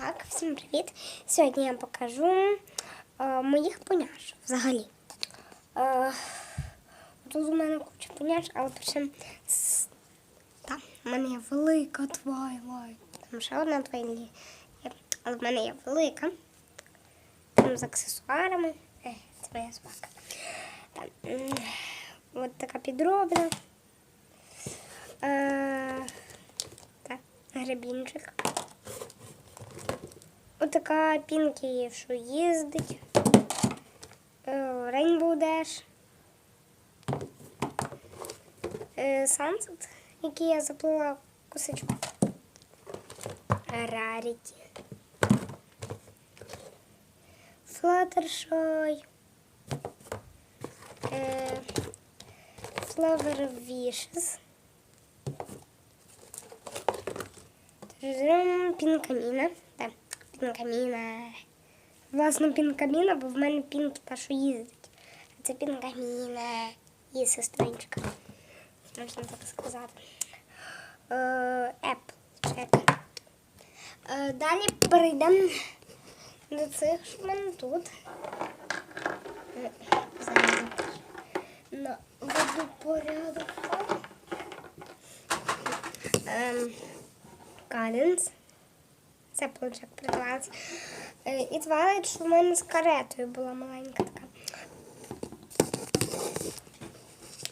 так, всім привіт. Сьогодні я покажу е, моїх поняш взагалі. Е, тут у мене куча поняш, але почнемо з. Там в мене є велика твайлайт. Там ще одна твайлі. Але в мене є велика. Там з аксесуарами. Е, це моя собака. Там, от така підробна. Е, так, гребінчик. Отака пінкі, що їздить. Dash. Е, Sunset, який я заплила. Rarity. Fluttershy. Е, Flower Wishes. Тадам, Пінкаміна. Так, пінкаміна. Власне, пінкаміна, бо в мене пінки та, що їздить. А це пінкаміна. Її сестричка. Можна так сказати. Е. Check. Е, далі перейдемо до цих, мене тут. На веду порядок. Ем, Каденс. Це плочок прикладається. Е, І Твайлайт, що в мене з каретою була маленька така.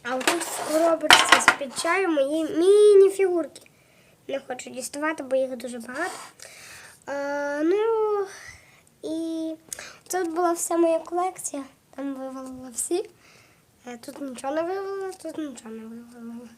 А в коробочці з під чаю мої міні-фігурки. Не хочу діставати, бо їх дуже багато. Е, ну і тут була вся моя колекція. Там вивалила всі. Е, Тут нічого не вивалила, тут нічого не вивалила.